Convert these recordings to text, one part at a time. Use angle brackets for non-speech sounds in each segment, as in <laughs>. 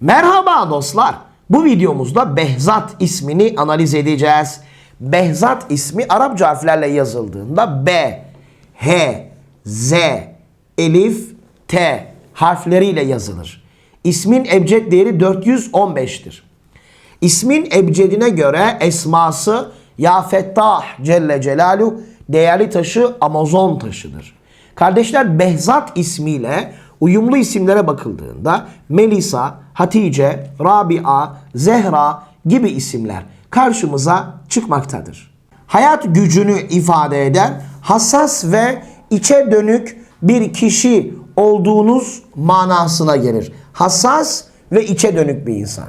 Merhaba dostlar. Bu videomuzda Behzat ismini analiz edeceğiz. Behzat ismi Arapça harflerle yazıldığında B, H, Z, Elif, T harfleriyle yazılır. İsmin ebced değeri 415'tir. İsmin ebcedine göre esması Ya Fettah Celle Celaluhu değerli taşı Amazon taşıdır. Kardeşler Behzat ismiyle uyumlu isimlere bakıldığında Melisa, Hatice, Rabia, Zehra gibi isimler karşımıza çıkmaktadır. Hayat gücünü ifade eden hassas ve içe dönük bir kişi olduğunuz manasına gelir. Hassas ve içe dönük bir insan.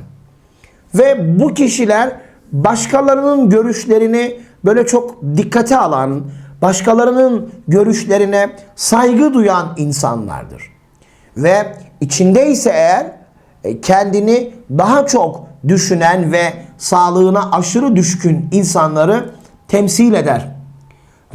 Ve bu kişiler başkalarının görüşlerini böyle çok dikkate alan, başkalarının görüşlerine saygı duyan insanlardır. Ve içindeyse eğer e, kendini daha çok düşünen ve sağlığına aşırı düşkün insanları temsil eder.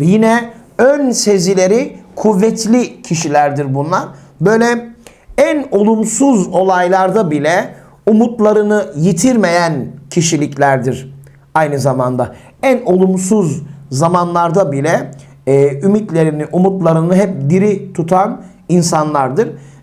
Ve yine ön sezileri kuvvetli kişilerdir bunlar. Böyle en olumsuz olaylarda bile umutlarını yitirmeyen kişiliklerdir. Aynı zamanda en olumsuz zamanlarda bile e, ümitlerini, umutlarını hep diri tutan insanlardır.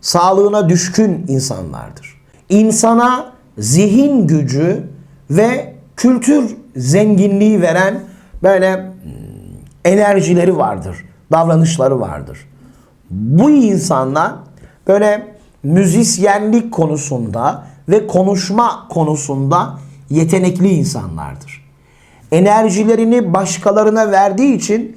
sağlığına düşkün insanlardır. İnsana zihin gücü ve kültür zenginliği veren böyle hmm, enerjileri vardır, davranışları vardır. Bu insanlar böyle müzisyenlik konusunda ve konuşma konusunda yetenekli insanlardır. Enerjilerini başkalarına verdiği için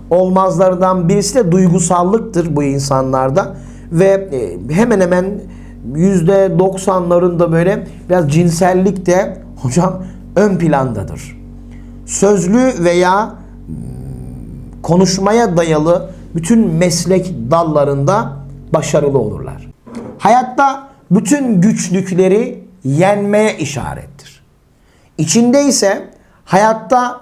olmazlardan birisi de duygusallıktır bu insanlarda ve e, hemen hemen yüzde doksanlarında böyle biraz cinsellik de <laughs> hocam ön plandadır sözlü veya hmm, konuşmaya dayalı bütün meslek dallarında başarılı olurlar. Hayatta bütün güçlükleri yenmeye işarettir. İçinde ise hayatta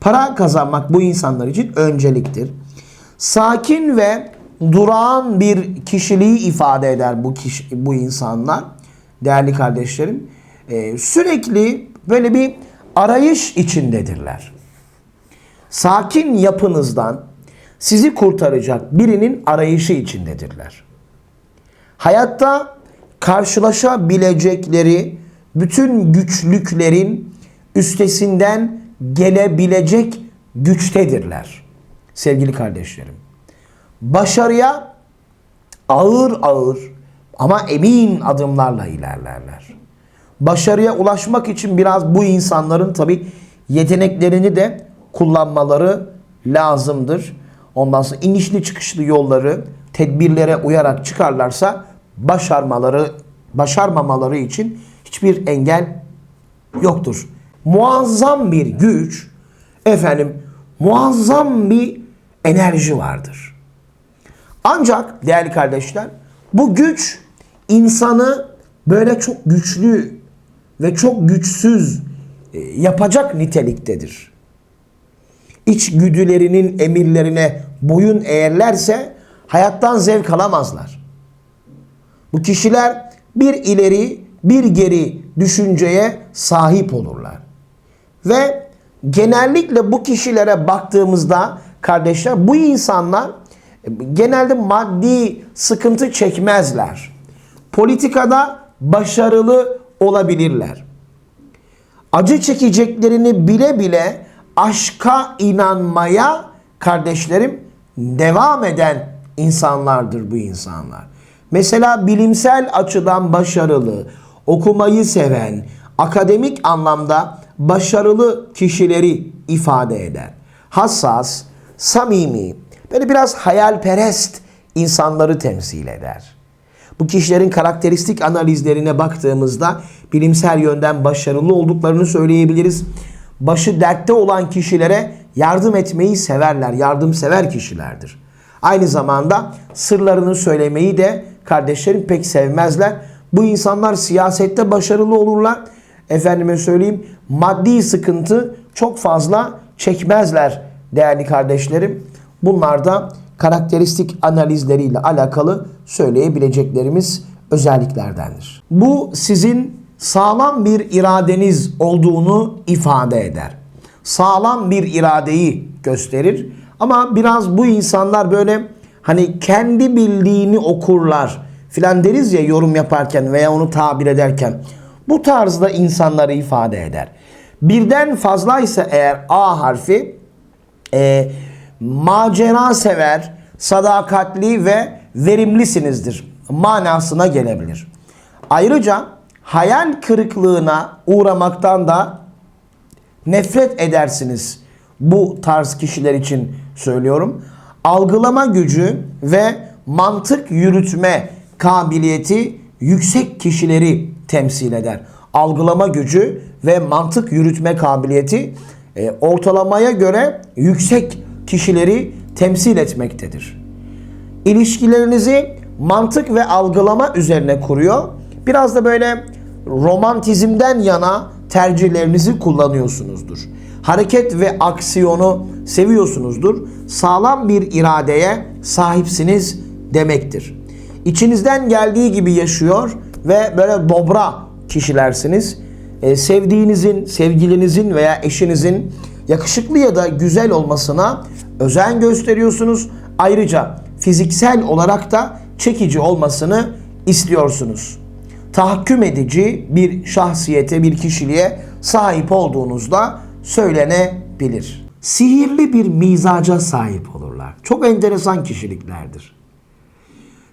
Para kazanmak bu insanlar için önceliktir. Sakin ve durağan bir kişiliği ifade eder bu kişi, bu insanlar değerli kardeşlerim. Ee, sürekli böyle bir arayış içindedirler. Sakin yapınızdan sizi kurtaracak birinin arayışı içindedirler. Hayatta karşılaşabilecekleri bütün güçlüklerin üstesinden gelebilecek güçtedirler. Sevgili kardeşlerim. Başarıya ağır ağır ama emin adımlarla ilerlerler. başarıya ulaşmak için biraz bu insanların tabi yeteneklerini de kullanmaları lazımdır. Ondan sonra inişli çıkışlı yolları tedbirlere uyarak çıkarlarsa başarmaları başarmamaları için hiçbir engel yoktur. Muazzam bir güç, efendim muazzam bir enerji vardır. Ancak değerli kardeşler bu güç insanı böyle çok güçlü ve çok güçsüz e, yapacak niteliktedir. İçgüdülerinin emirlerine boyun eğerlerse hayattan zevk alamazlar. Bu kişiler bir ileri bir geri düşünceye sahip olurlar. Ve genellikle bu kişilere baktığımızda kardeşler bu insanlar e, genelde maddi sıkıntı çekmezler. Politikada başarılı olabilirler. Acı çekeceklerini bile bile aşka inanmaya kardeşlerim devam eden insanlardır bu insanlar. Mesela bilimsel açıdan başarılı, okumayı seven, akademik anlamda başarılı kişileri ifade eder. Hassas, samimi, böyle biraz hayalperest insanları temsil eder. Bu kişilerin karakteristik analizlerine baktığımızda bilimsel yönden başarılı olduklarını söyleyebiliriz. Başı dertte olan kişilere yardım etmeyi severler, yardımsever kişilerdir. Aynı zamanda sırlarını söylemeyi de kardeşlerim pek sevmezler. Bu insanlar siyasette başarılı olurlar. Efendime söyleyeyim maddi sıkıntı çok fazla çekmezler değerli kardeşlerim. Bunlar da karakteristik analizleriyle alakalı söyleyebileceklerimiz özelliklerdendir. Bu sizin sağlam bir iradeniz olduğunu ifade eder. Sağlam bir iradeyi gösterir. Ama biraz bu insanlar böyle hani kendi bildiğini okurlar filan deriz ya yorum yaparken veya onu tabir ederken. Bu tarzda insanları ifade eder. Birden fazlaysa eğer A harfi e, macera sever, sadakatli ve verimlisinizdir manasına gelebilir. Ayrıca hayal kırıklığına uğramaktan da nefret edersiniz. Bu tarz kişiler için söylüyorum. Algılama gücü ve mantık yürütme kabiliyeti yüksek kişileri temsil eder. Algılama gücü ve mantık yürütme kabiliyeti e, ortalamaya göre yüksek kişileri temsil etmektedir. İlişkilerinizi mantık ve algılama üzerine kuruyor. Biraz da böyle romantizmden yana tercihlerinizi kullanıyorsunuzdur. Hareket ve aksiyonu seviyorsunuzdur. Sağlam bir iradeye sahipsiniz demektir. İçinizden geldiği gibi yaşıyor ve böyle dobra kişilersiniz. Ee, sevdiğinizin, sevgilinizin veya eşinizin yakışıklı ya da güzel olmasına özen gösteriyorsunuz. Ayrıca fiziksel olarak da çekici olmasını istiyorsunuz. Tahakküm edici bir şahsiyete, bir kişiliğe sahip olduğunuzda söylenebilir. Sihirli bir mizaca sahip olurlar. Çok enteresan kişiliklerdir.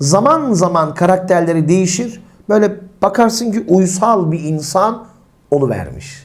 Zaman zaman karakterleri değişir. Böyle bakarsın ki uysal bir insan oluvermiş.